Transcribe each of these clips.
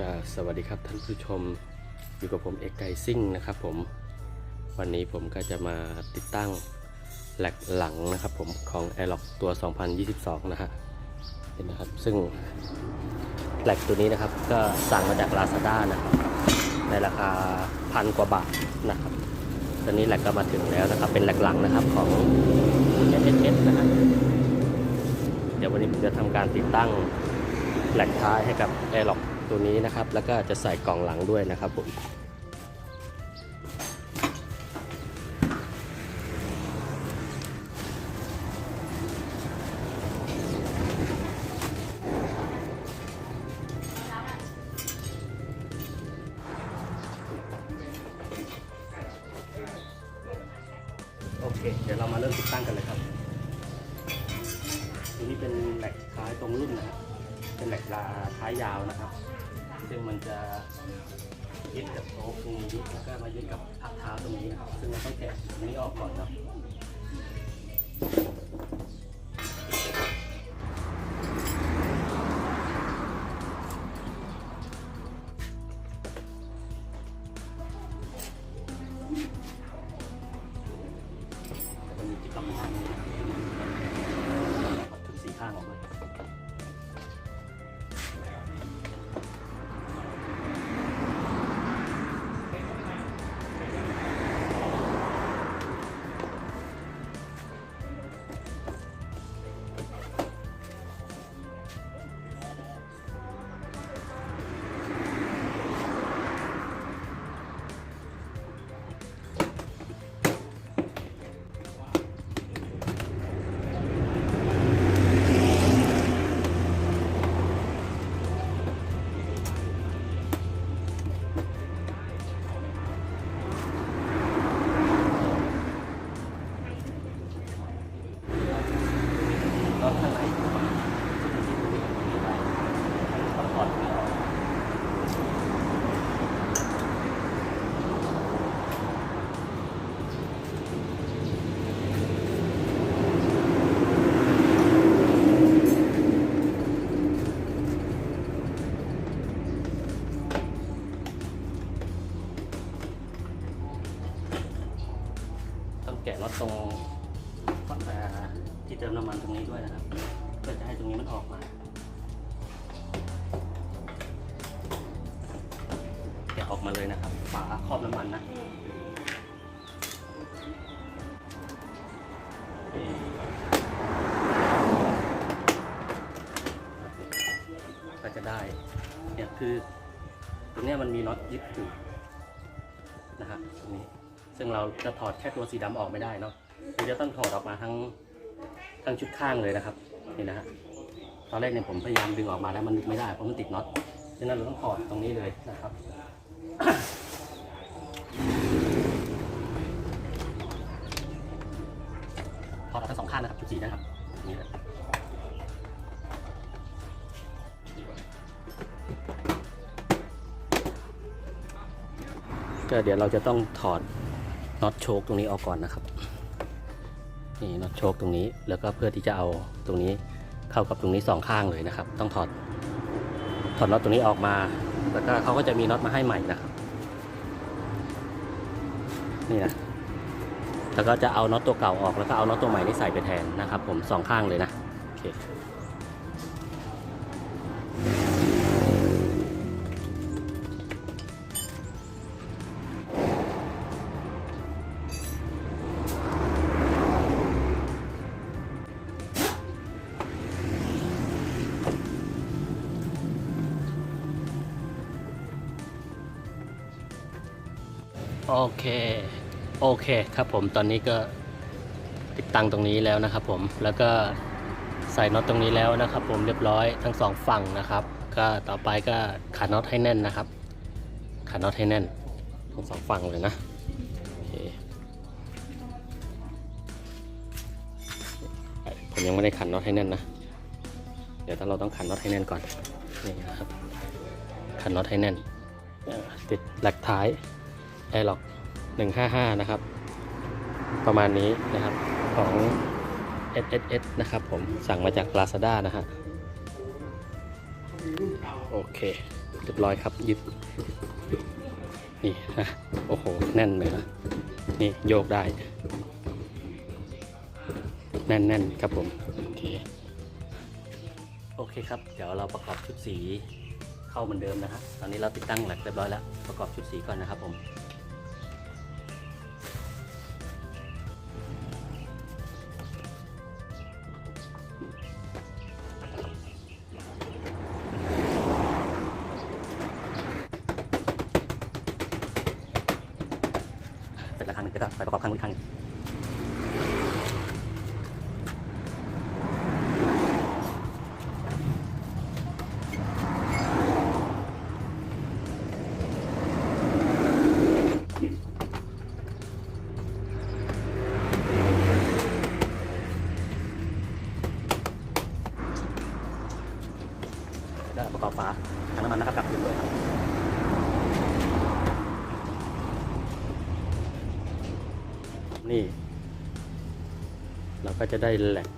ก็สวัสดีครับท่านผู้ชมอยู่กับผมเอกไกซิ่งนะครับผมวันนี้ผมก็จะมาติดตั้งแหลกหลังนะครับผมของ a i r l o c k ตัว 2022 นะฮะเห็นนะครับซึ่งแหลกตัวนี้นะครับก็สั่งมาจาก Lazada นะครับในราคาพันกว่าบาทนะครับตอนนี้แหลกก็มาถึงแล้วนะครับเป็นแหลกหลังนะครับของ s s นะฮะเดี๋ยววันนี้ผมจะทำการติดตั้งแหลกท้ายให้กับ a i r l o c k ตัวนี้นะครับ แล้วก็จะใส่กล่องหลังด้วยนะครับผมโอเค เดี๋ยวเรามาเริ่มติดตั้งกันเลยครับตัวนี้เป็นแหลกท้ายตรงรุ่นนะครับ เป็นแหลกลาท้ายยาวนะครับ ซึ่งมันจะยึดกับโต๊ะตรงนี้แล้วก็มายึดกับพักเท้าตรงนี้นะครับซึ่งเราต้องแกะตรงนี้ออกก่อนเนา เติมน้ำมันตรงนี้ด้วยนะครับ เพื่อจะให้ตรงนี้มันออกมาแกะออกมาเลยนะครับ ฝาครอบน้ำมันนะก็จะได้เนี่ยคือตรงนี้มันมีน็อตยึดอยู่นะครับตรงนี้ซึ่งเราจะถอดแค่ตัวสีดำออกไม่ได้เนาะเราจะต้องถอดออกมาทั้ง ทั้งชุดข้างเลยนะครับนี่นะฮะตอนแรกเนี่ยผมพยายามดึงออกมาแล้วมันไม่ได้เพราะมันติดน็อตฉะนั้นเราต้องถอดตรงนี้เลยนะครับถอดออกทั้งสองข้างนะครับชุดสีนะครับนี่เลยก็เดี๋ยวเราจะต้องถอดน็อตโชคตรงนี้ออกก่อนนะครับ นี่น็อตโชคตรงนี้ แล้วก็เพื่อที่จะเอาตรงนี้เข้ากับตรงนี้สองข้างเลยนะครับ ต้องถอดถอดน็อตตรงนี้ออกมา แล้วก็เขาก็จะมีน็อตมาให้ใหม่นะครับ นี่นะแล้วก็จะเอาน็อตตัวเก่าออกแล้วก็เอาน็อตตัวใหม่นี่ใส่ไปแทนนะครับ ผมสองข้างเลยนะโอเค โอเค โอเคครับผมตอนนี้ก็ติดตั้งตรงนี้แล้วนะครับผมแล้วก็ใส่น็อตตรงนี้แล้วนะครับ ผมเรียบร้อยทั้งสองฝั่งนะครับ ก็ต่อไปก็ขันน็อตให้แน่นนะครับขันน็อตให้แน่นทั้งสองฝั่งเลยนะผมยังไม่ได้ขันน็อตให้แน่นนะ เดี๋ยวถ้าเราต้องขันน็อตให้แน่นก่อนนี่นะครับขันน็อตให้แน่นติดหลกท้าย แอร์ล็อก155 นะครับ ประมาณนี้นะครับของ S S S นะครับผมสั่งมาจาก Lazada นะฮะโอเคเรียบร้อยครับยึดนี่นะโอ้โห แน่นเลยนะ นี่โยกได้ แน่นๆครับผม โอเค โอเคครับ เดี๋ยวเราประกอบชุดสีเข้าเหมือนเดิมนะครับตอนนี้เราติดตั้งหลักเรียบร้อยแล้ว ประกอบชุดสีก่อนนะครับผม ไปประกอบครั้งอีกครั้ง นี่ เราก็จะได้แหลก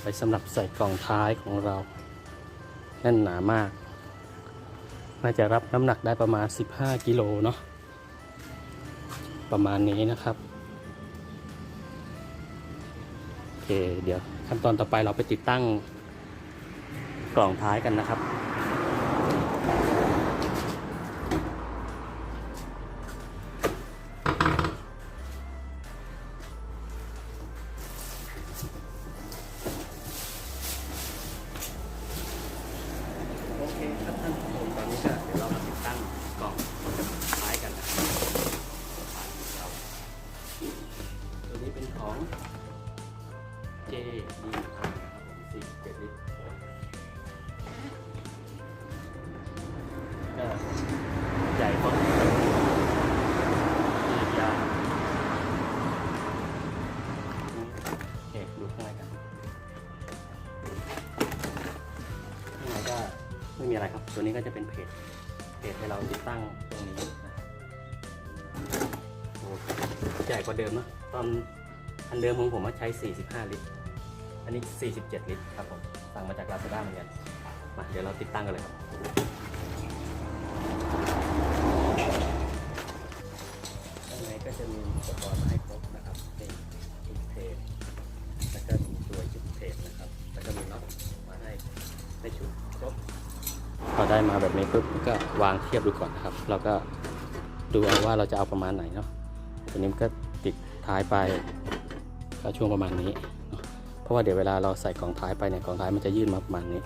ไปสำหรับใส่กล่องท้ายของเรา แน่นหนามาก น่าจะรับน้ำหนักได้ประมาณ 15 กิโลเนาะประมาณนี้นะครับโอเคเดี๋ยวขั้นตอนต่อไปเราไปติดตั้งกล่องท้ายกันนะครับ ตัวนี้เป็นของ J D ครับผมสี่เจ็ดลิตรก็ใหญ่พอสมควรยืดยาวโอเคดูข้างในกันข้างในก็ไม่มีอะไรครับ ตัวนี้ก็จะเป็นเพจเพจให้เราติดตั้งตรงนี้นะครับโอ้ใหญ่กว่าเดิมนะ ตอนอันเดิมของผมว่าใช้ 45 ลิตร อันนี้ 47 ลิตรครับผมสั่งมาจากลาซาด้าเหมือนกัน มาเดี๋ยวเราติดตั้งกันเลยครับข้างในก็จะมีอุปกรณ์มาให้ครบนะครับนี่ชุดเพจแล้วก็มีตัวชุดเพจนะครับ แล้วก็มีน็อตมาให้ในชุดครบพอได้มาแบบนี้ปุ๊บก็วางเทียบดูก่อนนะครับ เราก็ดูเอาว่าเราจะเอาประมาณไหนเนาะตัวนี้ก็ ท้ายไปก็ช่วงประมาณนี้ เพราะว่าเดี๋ยวเวลาเราใส่กล่องท้ายไปเนี่ยกล่องท้ายมันจะยื่นมาประมาณนี้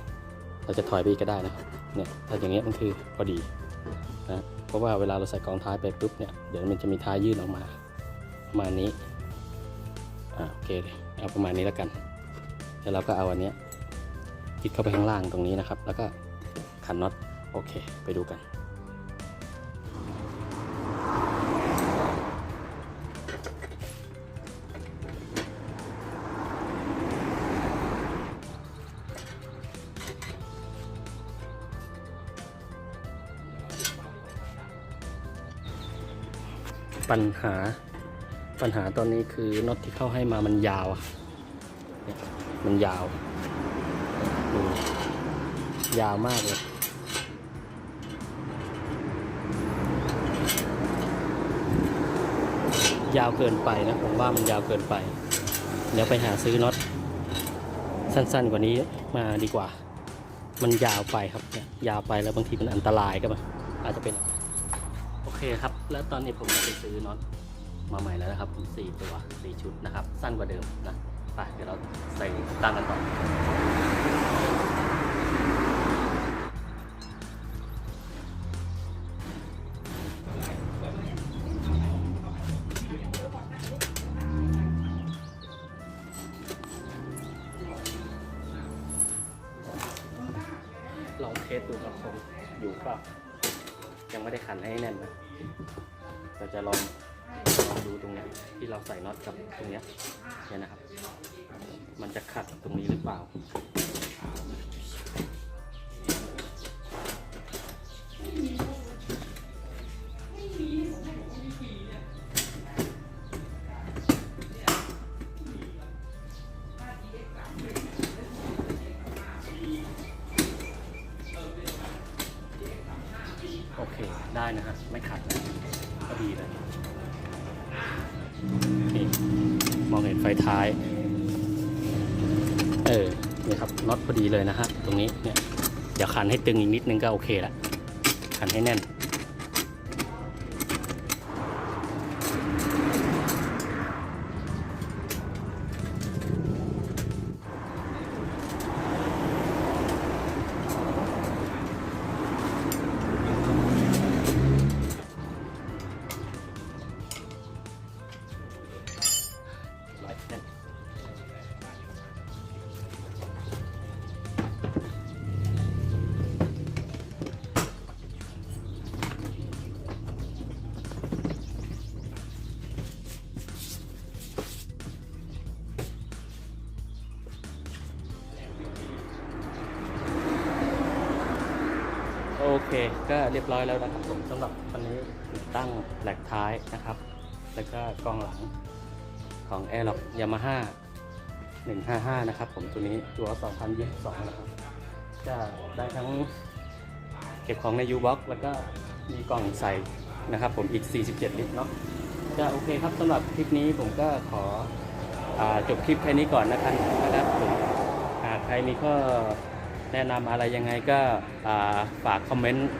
เราจะถอยไปอีกก็ได้นะครับเนี่ยถ้าอย่างเงี้ยมันคือพอดีนะเพราะว่าเวลาเราใส่กล่องท้ายไปปุ๊บเนี่ยเดี๋ยวมันจะมีท้ายยื่นออกมา ประมาณนี้อ่าโอเคเอาประมาณนี้แล้วกันแล้วเราก็เอาอันเนี้ยติดเข้าไปข้างล่างตรงนี้นะครับ แล้วก็ขันน็อตโอเค ไปดูกัน ปัญหาปัญหาตอนนี้คือน็อตที่เข้าให้มามันยาวอะมันยาวดูยาวมากเลยยาวเกินไปนะผมว่ามันยาวเกินไป เดี๋ยวไปหาซื้อน็อตสั้นๆกว่านี้มาดีกว่า มันยาวไปครับเนี่ยยาวไปแล้วบางทีมันอันตรายก็มาอาจจะเป็น คครับ แล้วตอนนี้ผมไปซื้อน็อตมาใหม่แล้วนะครับสี่ตัวสี่ชุดนะครับ สั้นกว่าเดิมนะ ไปเดี๋ยวเราใส่ตั้งกันต่อ ยังไม่ได้ขันให้แน่นนะเราจะลองลองดูตรงเนี้ยที่เราใส่น็อตกับตรงเนี้ยเนี่ยนะครับ มันจะขัดตรงนี้หรือเปล่า ได้นะฮะไม่ขัดนะก็ดีเลยนี่มองเห็นไฟท้าย เออเนี่ยครับน็อตพอดีเลยนะฮะตรงนี้เนี่ยเดี๋ยวขันให้ตึงอีกนิดนึงก็โอเคละขันให้แน่น ก็เรียบร้อยแล้วนะครับผมสำหรับวันนี้ติดตั้งแหลกท้ายนะครับ แล้วก็กล้องหลังของ a i r l o c k Yamaha 155 นะครับผมตัวนี้ตัว 2022 นะครับ จะได้ทั้งเก็บของใน U-Box แล้วก็มีกล่องใส่นะครับผมอีก 47 ลิตรเนาะจะโอเคครับสำหรับคลิปนี้ผมก็ขออจบคลิปแค่นี้ก่อนนะครับนะครับผมหากใครมีข้อ แนะนำอะไรยังไงก็ฝากคอมเมนต์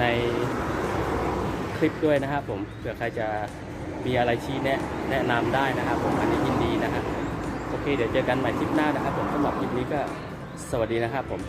ในคลิปด้วยนะครับผมเผื่อใครจะมีอะไรชี้แนะแนะนำได้นะครับผมอันนี้ยินดีนะครับโอเค เดี๋ยวเจอกันใหม่คลิปหน้านะครับผมสำหรับคลิปนี้ก็สวัสดีนะครับผม